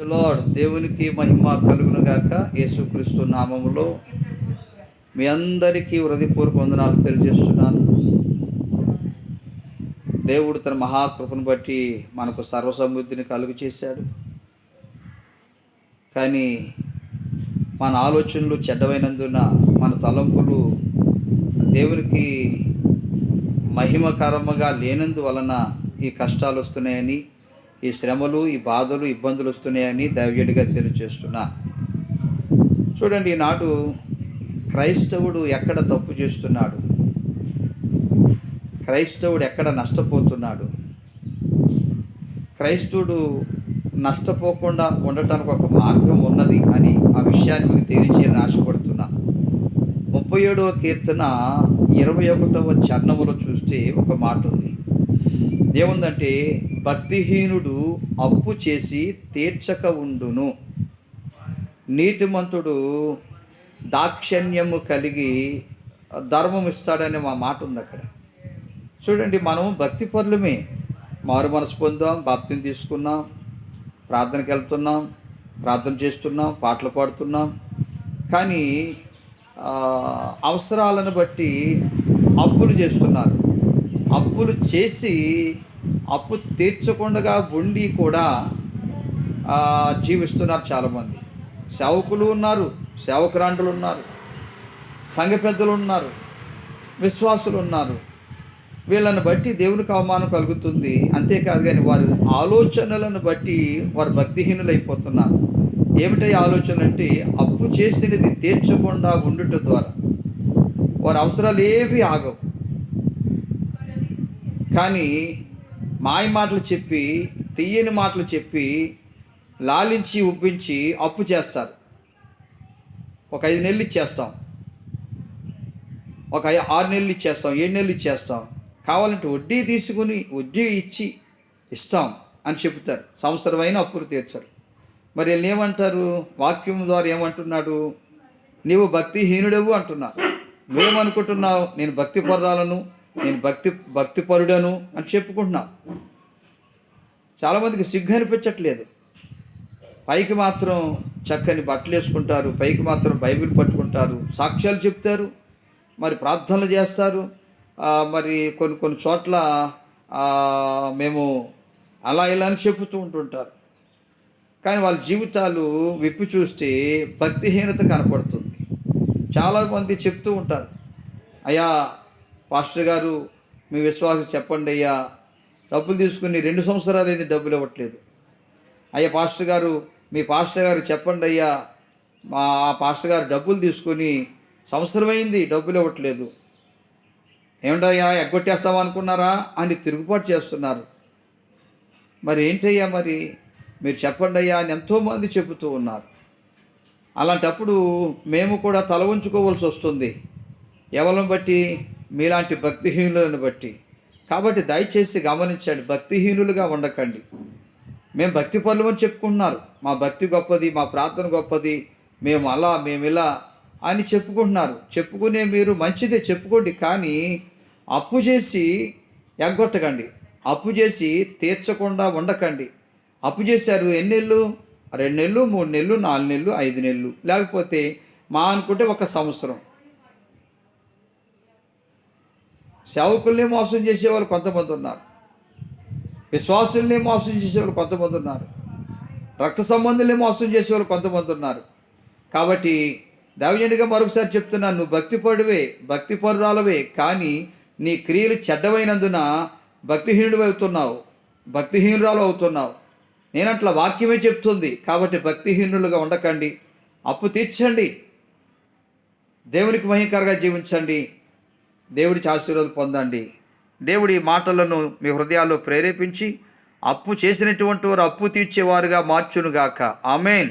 Lord దేవునికి మహిమ కలుగును గాక. యేసుక్రీస్తు నామములో మీ అందరికీ హృదయపూర్వక వందనాలు తెలియజేస్తున్నాను. దేవుడు తన మహాకృపను బట్టి మనకు సర్వసమృద్ధిని కలుగు చేశాడు. కానీ మన ఆలోచనలు చెడ్డమైనందున మన తలంపులు దేవునికి మహిమకరముగా లేనందువలన ఈ కష్టాలు వస్తున్నాయని ఈ శ్రమలు ఈ బాధలు ఇబ్బందులు వస్తున్నాయని దైవ్యుడిగా తెలియచేస్తున్నా. చూడండి ఈనాడు క్రైస్తవుడు ఎక్కడ తప్పు చేస్తున్నాడు? క్రైస్తవుడు ఎక్కడ నష్టపోతున్నాడు? క్రైస్తవుడు నష్టపోకుండా ఉండటానికి ఒక మార్గం ఉన్నది అని ఆ విషయాన్ని మీకు తెలియచేయాలని ఆశపడుతున్నా. ముప్పై ఏడవ కీర్తన ఇరవై ఒకటవ చరణములో చూస్తే ఒక మాట ఉంది. ఏముందంటే భక్తిహీనుడు అప్పు చేసి తీర్చక ఉండును. నీతిమంతుడు దాక్షణ్యము కలిగి ధర్మం ఇస్తాడనే మా మాట ఉంది అక్కడ. చూడండి మనం భక్తి పరులమే. మారు మనసు పొందాం బాప్తిని తీసుకున్నాం ప్రార్థనకి వెళ్తున్నాం ప్రార్థన చేస్తున్నాం పాటలు పాడుతున్నాం. కానీ అవసరాలను బట్టి అప్పులు చేస్తున్నారు. అప్పులు చేసి అప్పు తీర్చకుండా ఉండి కూడా జీవిస్తున్నారు చాలామంది. సేవకులు ఉన్నారు సేవకురాండ్రులు ఉన్నారు సంఘ పెద్దలు ఉన్నారు విశ్వాసులు ఉన్నారు. వీళ్ళని బట్టి దేవునికి అవమానం కలుగుతుంది. అంతేకాదు కానీ వారి ఆలోచనలను బట్టి వారు భక్తిహీనులైపోతున్నారు. ఏమిటై ఆలోచన అంటే అప్పు చేసినది తీర్చకుండా ఉండుట ద్వారా. వారి అవసరాలు ఏవి ఆగవు. కానీ మాయ మాటలు చెప్పి తీయని మాటలు చెప్పి లాలించి ఉప్పించి అప్పు చేస్తారు. ఒక ఐదు నెలలు ఇచ్చేస్తాం. ఒక ఆరు నెలలు ఇచ్చేస్తాం ఏడు నెలలు ఇచ్చేస్తాం. కావాలంటే వడ్డీ తీసుకుని వడ్డీ ఇచ్చి ఇస్తాం అని చెప్తారు సంవత్సరమైన అప్పులు తీర్చరు. మరి వీళ్ళు ఏమంటారు? వాక్యం ద్వారా ఏమంటున్నాడు? నీవు భక్తిహీనుడవు అంటున్నావు నువ్వేమనుకుంటున్నావు? నేను భక్తి పరురాలను నేను భక్తి భక్తి పరుడను అని చెప్పుకుంటున్నాం. చాలామందికి సిగ్గు అనిపించట్లేదు. పైకి మాత్రం చక్కని బట్టలు వేసుకుంటారు పైకి మాత్రం బైబిల్ పట్టుకుంటారు సాక్ష్యాలు చెప్తారు మరి ప్రార్థనలు చేస్తారు. మరి కొన్ని కొన్ని చోట్ల మేము అలా ఇలా అని చెప్పుతూ ఉంటుంటారు. కానీ వాళ్ళ జీవితాలు విప్పి చూస్తే భక్తిహీనత కనపడుతుంది. చాలామంది చెప్తూ ఉంటారు అయ్యా పాస్టర్ గారు మీ విశ్వాసం చెప్పండి అయ్యా. డబ్బులు తీసుకుని రెండు సంవత్సరాలు అయింది డబ్బులు ఇవ్వట్లేదు. అయ్యా పాస్టర్ గారు మీ పాస్టర్ గారు చెప్పండి అయ్యా. మా పాస్టర్ గారు డబ్బులు తీసుకొని సంవత్సరమైంది డబ్బులు ఇవ్వట్లేదు. ఏమిటయ్యా ఎగ్గొట్టేస్తాం అనుకున్నారా? అని తిరుగుబాటు చేస్తున్నారు. మరి ఏంటయ్యా మరి? మీరు చెప్పండి అయ్యా అని ఎంతోమంది చెబుతూ ఉన్నారు. అలాంటప్పుడు మేము కూడా తల ఉంచుకోవాల్సి వస్తుంది. ఎవరిని బట్టి? మీలాంటి భక్తిహీనులను బట్టి. కాబట్టి దయచేసి గమనించండి భక్తిహీనులుగా ఉండకండి. మేము భక్తి పనులు అని చెప్పుకుంటున్నారు. మా భక్తి గొప్పది మా ప్రార్థన గొప్పది మేము అలా మేము ఇలా అని చెప్పుకుంటున్నారు. చెప్పుకునే మీరు మంచిదే చెప్పుకోండి. కానీ అప్పు చేసి ఎగ్గొట్టకండి. అప్పు చేసి తీర్చకుండా ఉండకండి. అప్పు చేశారు ఎన్ని రెండు నెలలు మూడు నెలలు నాలుగు నెలలు ఐదు నెలలు లేకపోతే మా అనుకుంటే ఒక సంవత్సరం. సేవకుల్ని మోసం చేసేవాళ్ళు కొంతమంది ఉన్నారు. విశ్వాసుల్ని మోసం చేసేవాళ్ళు కొంతమంది ఉన్నారు. రక్త సంబంధుల్ని మోసం చేసేవాళ్ళు కొంతమంది ఉన్నారు. కాబట్టి దావిజండిగా మరొకసారి చెప్తున్నాను నువ్వు భక్తిపరుడివే భక్తిపరురాలవే కానీ నీ క్రియలు చెడ్డమైనందున భక్తిహీనుడు అవుతున్నావు భక్తిహీనురాలు అవుతున్నావు. నేనట్లా వాక్యమే చెప్తుంది కాబట్టి భక్తిహీనులుగా ఉండకండి. అప్పు తీర్చండి. దేవునికి మహికరంగా జీవించండి. దేవుడి ఆశీర్వాదం పొందండి. దేవుడి మాటలను మీ హృదయాల్లో ప్రేరేపించి అప్పు చేసినటువంటి వారు అప్పు తీర్చేవారుగా మార్చునుగాక. ఆమెన్.